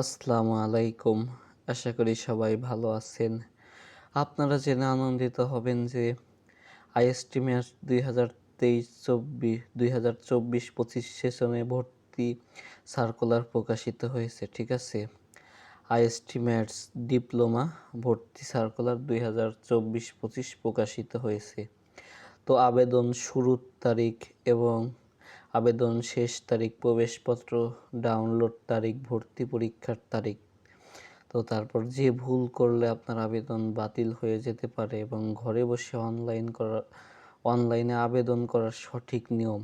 আসসালামু আলাইকুম। আশা করি সবাই ভালো আছেন। আপনারা জেনে আনন্দিত হবেন যে আইএসটি ম্যাচ দুই হাজার তেইশ, চব্বিশ, দুই হাজার চব্বিশ, পঁচিশ সেশনে ভর্তি সার্কুলার প্রকাশিত হয়েছে, ঠিক আছে? আইএসটি ম্যাথস ডিপ্লোমা ভর্তি সার্কুলার দুই হাজার চব্বিশ, পঁচিশ প্রকাশিত হয়েছে। তো আবেদন শুরুর তারিখ এবং আবেদন, শেষ তারিখ, প্রবেশপত্র ডাউনলোড তারিখ, ভর্তি পরীক্ষার তারিখ। তো তারপর যে ভুল করলে আপনার আবেদন বাতিল হয়ে যেতে পারে এবং ঘরে বসে অনলাইন করা অনলাইনে আবেদন করার সঠিক নিয়ম।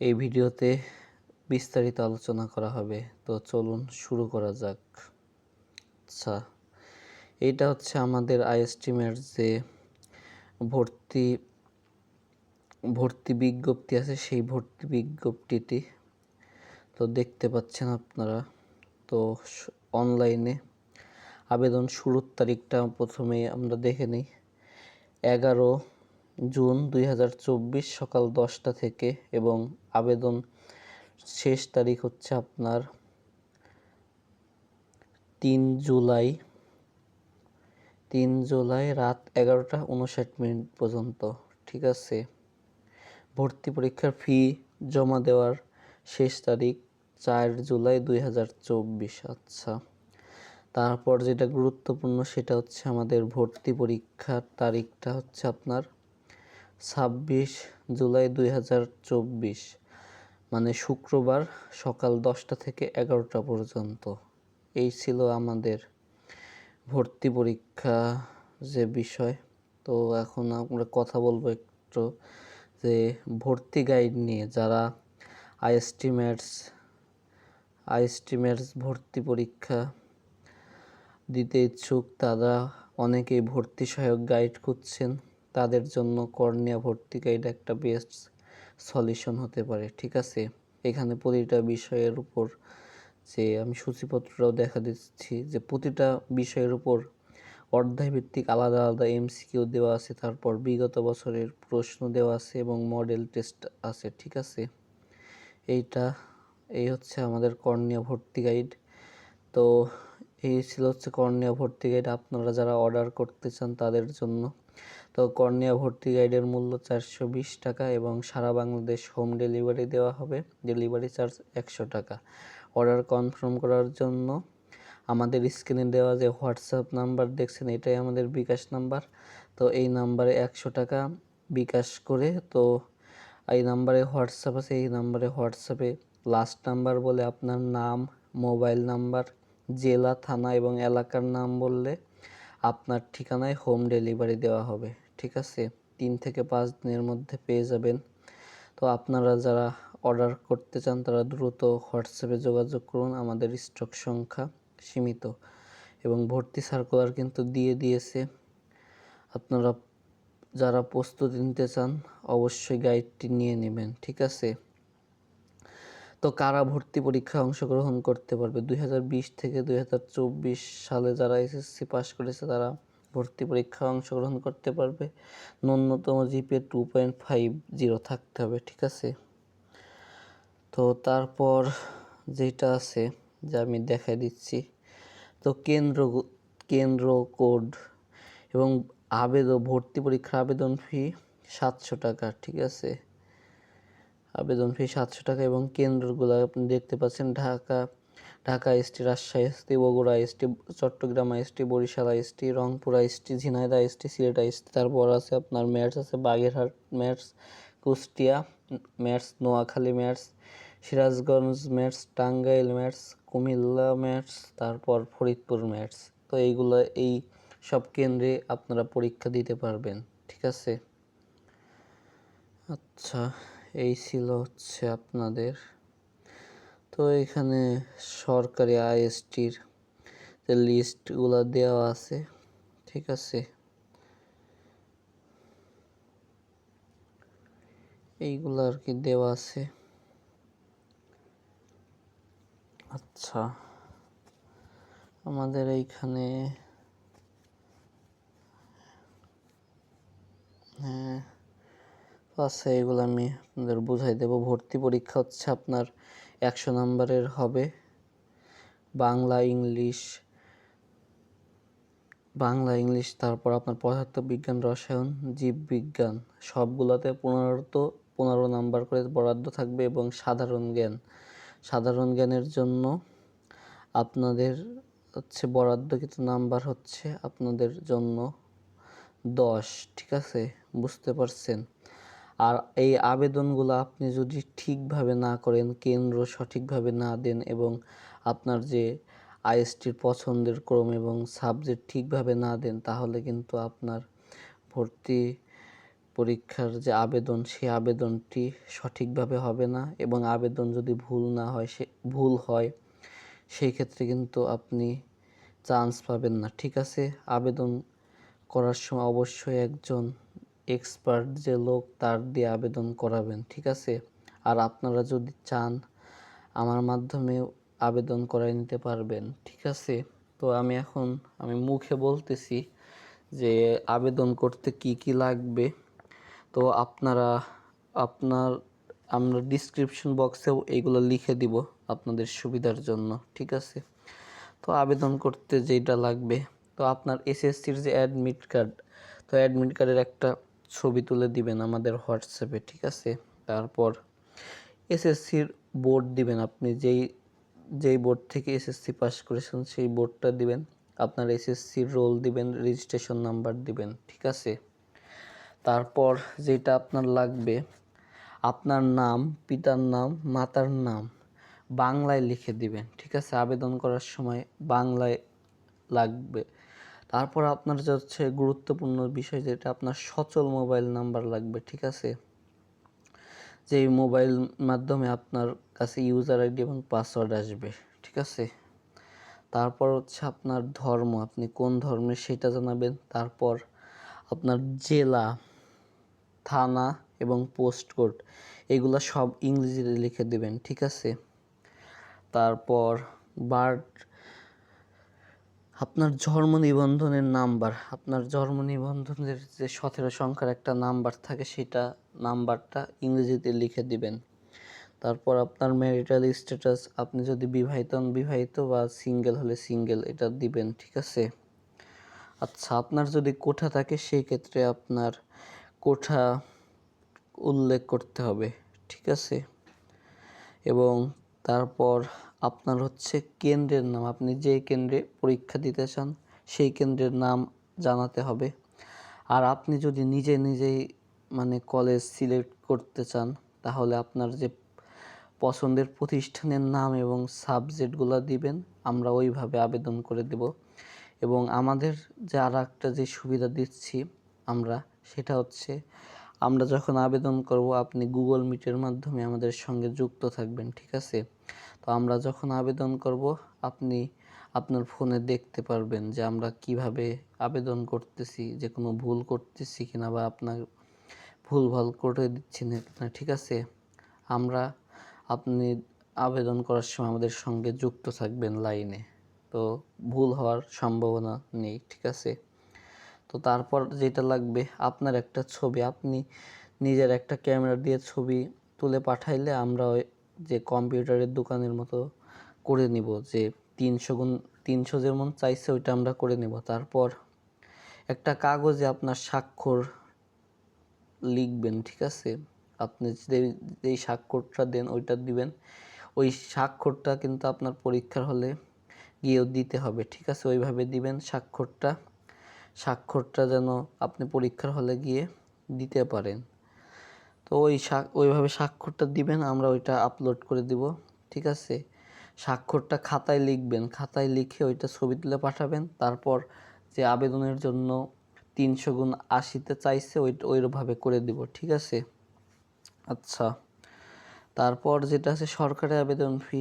এই ভিডিওতে বিস্তারিত আলোচনা করা হবে। তো চলুন শুরু করা যাক। আচ্ছা এইটা হচ্ছে আমাদের আইএসটিমের যে ভর্তি ভর্তি বিজ্ঞপ্তি আছে, সেই ভর্তি বিজ্ঞপ্তিটি তো দেখতে পাচ্ছেন আপনারা। তো অনলাইনে আবেদন শুরুর তারিখটা প্রথমে আমরা দেখে নিই। এগারো জুন দুই হাজার চব্বিশ সকাল দশটা থেকে এবং আবেদন শেষ তারিখ হচ্ছে আপনার তিন জুলাই। তিন জুলাই রাত এগারোটা উনষাট মিনিট পর্যন্ত, ঠিক আছে? ভর্তি পরীক্ষার ফি জমা দেওয়ার শেষ তারিখ চার জুলাই দুই হাজার চব্বিশ। আচ্ছা তারপর যেটা গুরুত্বপূর্ণ সেটা হচ্ছে আমাদের ভর্তি পরীক্ষার তারিখটা হচ্ছে আপনার ছাব্বিশ জুলাই দুই হাজার চব্বিশ মানে শুক্রবার সকাল দশটা থেকে এগারোটা পর্যন্ত। এই ছিল আমাদের ভর্তি পরীক্ষা যে বিষয়। তো এখন আমরা কথা বলব একটু যে ভর্তি গাইড নিয়ে যারা আইএসটি ম্যাটস আইএসটি ম্যাটস ভর্তি পরীক্ষা দিতে ইচ্ছুক, তারা অনেকেই ভর্তি সহায়ক গাইড খুঁজছেন। তাদের জন্য কর্নিয়া ভর্তি গাইড একটা বেস্ট সলিউশন হতে পারে, ঠিক আছে? এখানে প্রতিটা বিষয়ের উপর যে আমি সূচিপত্রটাও দেখা দিচ্ছি যে প্রতিটা বিষয়ের উপর অধ্যায় ভিত্তিক আলাদা আলাদা এমসিকিউ দেওয়া আছে, তারপর বিগত বছরের প্রশ্ন দেওয়া আছে এবং মডেল টেস্ট আছে, ঠিক আছে? এইটা, এই হচ্ছে আমাদের কর্ণীয় ভর্তি গাইড। তো এই ছিল হচ্ছে কর্ণীয় ভর্তি গাইড, আপনারা যারা অর্ডার করতে চান তাদের জন্য। তো কর্ণীয় ভর্তি গাইডের মূল্য চারশো বিশ টাকা এবং সারা বাংলাদেশ হোম ডেলিভারি দেওয়া হবে। ডেলিভারি চার্জ একশো টাকা। অর্ডার কনফার্ম করার জন্য আমাদের স্ক্রিনে দেওয়া যে হোয়াটসঅ্যাপ নাম্বার দেখছেন, এটাই আমাদের বিকাশ নাম্বার তো এই নাম্বারে একশো টাকা বিকাশ করে, তো এই নাম্বারে হোয়াটসঅ্যাপ আছে, এই নাম্বারে হোয়াটসঅ্যাপে লাস্ট নাম্বার বলে আপনার নাম মোবাইল নাম্বার জেলা, থানা এবং এলাকার নাম বললে আপনার ঠিকানায় হোম ডেলিভারি দেওয়া হবে। ঠিক আছে? তিন থেকে পাঁচ দিনের মধ্যে পেয়ে যাবেন। তো আপনারা যারা অর্ডার করতে চান, তারা দ্রুত হোয়াটসঅ্যাপে যোগাযোগ করুন। আমাদের স্টক সংখ্যা সীমিত এবং ভর্তি সার্কুলার কিন্তু দিয়ে দিয়েছে। আপনারা যারা প্রস্তুতি নিতে চান, অবশ্যই গাইডটি নিয়ে নেবেন, ঠিক আছে? তো কারা ভর্তি পরীক্ষায় অংশগ্রহণ করতে পারবে? দুই হাজার বিশ থেকে দুই হাজার চব্বিশ সালে যারা এসএসসি পাশ করেছে, তারা ভর্তি পরীক্ষায় অংশগ্রহণ করতে পারবে। ন্যূনতম GPA two point five zero থাকতে হবে, ঠিক আছে? তো তারপর যেটা আছে, যা আমি দেখাই দিচ্ছি। তো কেন্দ্র কেন্দ্র কোড এবং আবেদন ভর্তি পরীক্ষার আবেদন ফি সাতশো টাকা, ঠিক আছে? আবেদন ফি সাতশো টাকা এবং কেন্দ্রগুলো আপনি দেখতে পাচ্ছেন Dhaka Dhaka ST Rajshahi ST Bogura ST Chattogram ST Barishal ST Rangpur ST Jhenaidah ST Sylhet ST তারপর আছে আপনার ম্যাটস আছে Bagerhat MATS Kushtia MATS Noakhali MATS Sirajganj MATS Tangail MATS Comilla MATS, তারপর ফরিদপুর ম্যাটস। তো এইগুলো, এই সব কেন্দ্রে আপনারা পরীক্ষা দিতে পারবেন, ঠিক আছে? আচ্ছা এই ছিল হচ্ছে আপনাদের। তো এখানে সরকারি আইএসটির যে লিস্টগুলো দেওয়া আছে, ঠিক আছে? এইগুলো আর কি দেওয়া আছে। আচ্ছা আমাদের এইখানে হ্যাঁ আচ্ছা এগুলো আমি আপনাদের বুঝাই দেব। ভর্তি পরীক্ষা হচ্ছে আপনার একশো নাম্বারের হবে। বাংলা, ইংলিশ বাংলা, ইংলিশ, তারপর আপনার পদার্থবিজ্ঞান রসায়ন জীববিজ্ঞান সবগুলোতে পনেরোত পনেরো নাম্বার করে বরাদ্দ থাকবে এবং সাধারণ জ্ঞান। সাধারণ জ্ঞানের জন্য আপনাদের হচ্ছে বরাদ্দকৃত নাম্বার হচ্ছে আপনাদের জন্য দশ, ঠিক আছে? বুঝতে পারছেন? আর এই আবেদনগুলো আপনি যদি ঠিকভাবে না করেন, কেন্দ্র সঠিকভাবে না দেন এবং আপনার যে আইএসটির পছন্দের ক্রম এবং সাবজেক্ট ঠিকভাবে না দেন, তাহলে কিন্তু আপনার ভর্তি পরীক্ষার যে আবেদন, সে আবেদনটি সঠিকভাবে হবে না এবং আবেদন যদি ভুল না হয়, সে ভুল হয়, সেই ক্ষেত্রে কিন্তু আপনি চান্স পাবেন না। ঠিক আছে? আবেদন করার সময় অবশ্যই একজন এক্সপার্ট যে লোক, তার দিয়ে আবেদন করাবেন। ঠিক আছে? আর আপনারা যদি চান, আমার মাধ্যমে আবেদন করাই নিতে পারবেন। ঠিক আছে? তো আমি এখন, আমি মুখে বলতেছি যে আবেদন করতে কি কি লাগবে? তো আপনারা, আপনার, আমরা ডিসক্রিপশন বক্সেও এইগুলো লিখে দিব আপনাদের সুবিধার জন্য, ঠিক আছে? তো আবেদন করতে যেটা লাগবে, তো আপনার এসএসসির যে অ্যাডমিট কার্ড তো অ্যাডমিট কার্ডের একটা ছবি তুলে দিবেন আমাদের হোয়াটসঅ্যাপে ঠিক আছে? তারপর এসএসসির বোর্ড দিবেন আপনি, যেই যেই বোর্ড থেকে এসএসসি পাস করেছেন সেই বোর্ডটা দিবেন। আপনার এসএসসির রোল দিবেন রেজিস্ট্রেশন নাম্বার দিবেন, ঠিক আছে? তারপর যেটা আপনার লাগবে, আপনার নাম, পিতার নাম, মাতার নাম বাংলায় লিখে দিবেন, ঠিক আছে? আবেদন করার সময় বাংলায় লাগবে। তারপর আপনার যে হচ্ছে গুরুত্বপূর্ণ বিষয় যেটা, আপনার সচল মোবাইল নাম্বার লাগবে, ঠিক আছে? যে মোবাইল মাধ্যমে আপনার কাছে ইউজার আইডি এবং পাসওয়ার্ড আসবে, ঠিক আছে? তারপর হচ্ছে আপনার ধর্ম, আপনি কোন ধর্মের সেটা জানাবেন, তারপর আপনার জেলা থানা এবং পোস্ট কোড, এগুলো সব ইংরেজিতে লিখে দেবেন, ঠিক আছে? তারপর বার্ড, আপনার জন্ম নিবন্ধনের নাম্বার, আপনার জন্ম নিবন্ধনের যে সতেরো সংখ্যার একটা নাম্বার থাকে, সেটা নাম্বারটা ইংরেজিতে লিখে দিবেন। তারপর আপনার ম্যারিটাল স্ট্যাটাস আপনি যদি বিবাহিত হন, বিবাহিত বা সিঙ্গেল হলে সিঙ্গেল এটা দিবেন, ঠিক আছে? আচ্ছা আপনার যদি কোঠা থাকে সেই ক্ষেত্রে আপনার কোঠা উল্লেখ করতে হবে, ঠিক আছে? এবং তারপর আপনার হচ্ছে কেন্দ্রের নাম, আপনি যে কেন্দ্রে পরীক্ষা দিতে চান, সেই কেন্দ্রের নাম জানাতে হবে। আর আপনি যদি নিজে নিজেই মানে কলেজ সিলেক্ট করতে চান, তাহলে আপনার যে পছন্দের প্রতিষ্ঠানের নাম এবং সাবজেক্টগুলো দিবেন, আমরা ওইভাবে আবেদন করে দেব। এবং আমাদের যে আর একটা যে সুবিধা দিচ্ছি আমরা, সেটা হচ্ছে আমরা যখন আবেদন করব, আপনি গুগল মিটের মাধ্যমে আমাদের সঙ্গে যুক্ত থাকবেন, ঠিক আছে? তো আমরা যখন আবেদন করব, আপনি আপনার ফোনে দেখতে পারবেন যে আমরা কীভাবে আবেদন করতেছি, যে কোনো ভুল করতেছি কিনা বা আপনার ভুল ভালো করে দিচ্ছি না ঠিক আছে? আমরা আপনি আবেদন করার সময় আমাদের সঙ্গে যুক্ত থাকবেন লাইনে, তো ভুল হওয়ার সম্ভাবনা নেই, ঠিক আছে? তো তারপর যেটা লাগবে, আপনার একটা ছবি, আপনি নিজের একটা ক্যামেরা দিয়ে ছবি তুলে পাঠাইলে আমরা ওই যে কম্পিউটারের দোকানের মতো করে নিব, যে তিনশো গুণ, তিনশো যেমন চাইছে ওইটা আমরা করে নেব। তারপর একটা কাগজে আপনার স্বাক্ষর লিখবেন, ঠিক আছে? আপনি যে, যেই স্বাক্ষরটা দেন ওইটা দিবেন। ওই স্বাক্ষরটা কিন্তু আপনার পরীক্ষার হলে গিয়েও দিতে হবে, ঠিক আছে? ওইভাবে দিবেন স্বাক্ষরটা। স্বাক্ষরটা যেন আপনি পরীক্ষার হলে গিয়ে দিতে পারেন। তো ওই ওইভাবে স্বাক্ষরটা দিবেন, আমরা ওইটা আপলোড করে দিব, ঠিক আছে? স্বাক্ষরটা খাতায় লিখবেন, খাতায় লিখে ওইটা ছবি তুলে পাঠাবেন, তারপর যে আবেদনের জন্য তিনশো গুণ আশিতে চাইছে ওই ওইভাবে করে দিব, ঠিক আছে? আচ্ছা তারপর যেটা আছে সরকারি আবেদন ফি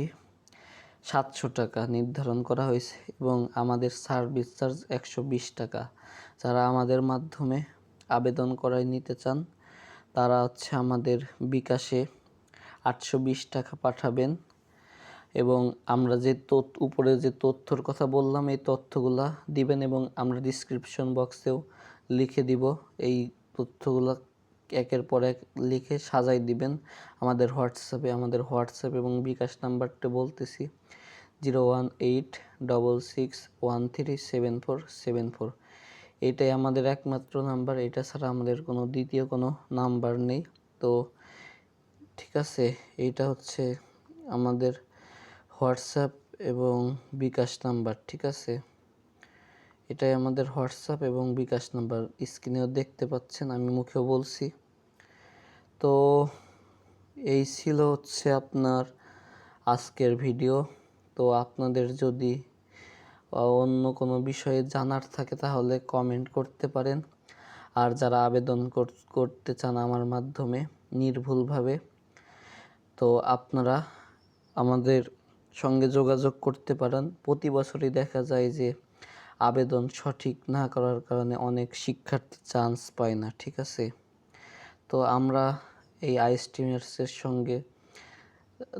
সাতশো টাকা নির্ধারণ করা হয়েছে এবং আমাদের সার্ভিস চার্জ একশো বিশ টাকা। যারা আমাদের মাধ্যমে আবেদন করায় নিতে চান, তারা হচ্ছে আমাদের বিকাশে আটশো বিশ টাকা পাঠাবেন এবং আমরা যে তথ্য উপরে যে তথ্যর কথা বললাম, এই তথ্যগুলা দিবেন এবং আমরা ডিসক্রিপশন বক্সেও লিখে দিব। এই তথ্যগুলো একের পর এক লিখে সাজাই দিবেন আমাদের হোয়াটসঅ্যাপে, আমাদের হোয়াটসঅ্যাপ এবং বিকাশ নাম্বারটা বলতেছি। Zero one eight double six one three seven four seven four. এটাই আমাদের একমাত্র নাম্বার, এটা ছাড়া আমাদের কোনো দ্বিতীয় কোনো নাম্বার নেই। তো ঠিক আছে, এইটা হচ্ছে আমাদের হোয়াটসঅ্যাপ এবং বিকাশ নাম্বার, ঠিক আছে? এটাই আমাদের হোয়াটসঅ্যাপ এবং বিকাশ নাম্বার স্ক্রিনেও দেখতে পাচ্ছেন, আমি মুখেও বলছি। তো এই ছিল হচ্ছে আপনার আজকের ভিডিও। তো আপনাদের যদি অন্য কোনো বিষয়ে জানার থাকে তাহলে কমেন্ট করতে পারেন। আর যারা আবেদন কর- করতে চান আমার মাধ্যমে নির্ভুলভাবে, তো আপনারা আমাদের সঙ্গে যোগাযোগ করতে পারেন। প্রতি বছরই দেখা যায় যে আবেদন সঠিক না করার কারণে অনেক শিক্ষার্থী চান্স পায় না, ঠিক আছে? তো আমরা এই আইস্টিমার্সের সঙ্গে,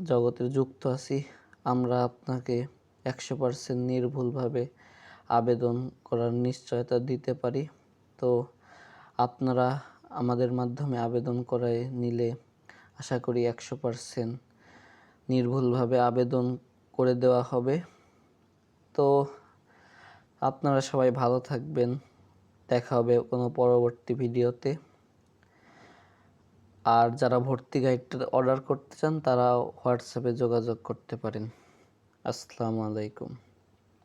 জগতে যুক্ত আছি। আমরা আপনাকে একশো পার্সেন্ট নির্ভুলভাবে আবেদন করার নিশ্চয়তা দিতে পারি। তো আপনারা আমাদের মাধ্যমে আবেদন করায় নিলে আশা করি একশো পার্সেন্ট নির্ভুলভাবে আবেদন করে দেওয়া হবে। তো আপনারা সবাই ভালো থাকবেন। দেখা হবে কোনো পরবর্তী ভিডিওতে। আর যারা ভর্তি গাইডটা অর্ডার করতে চান তারা হোয়াটসঅ্যাপে যোগাযোগ করতে পারেন। আসসালামু আলাইকুম।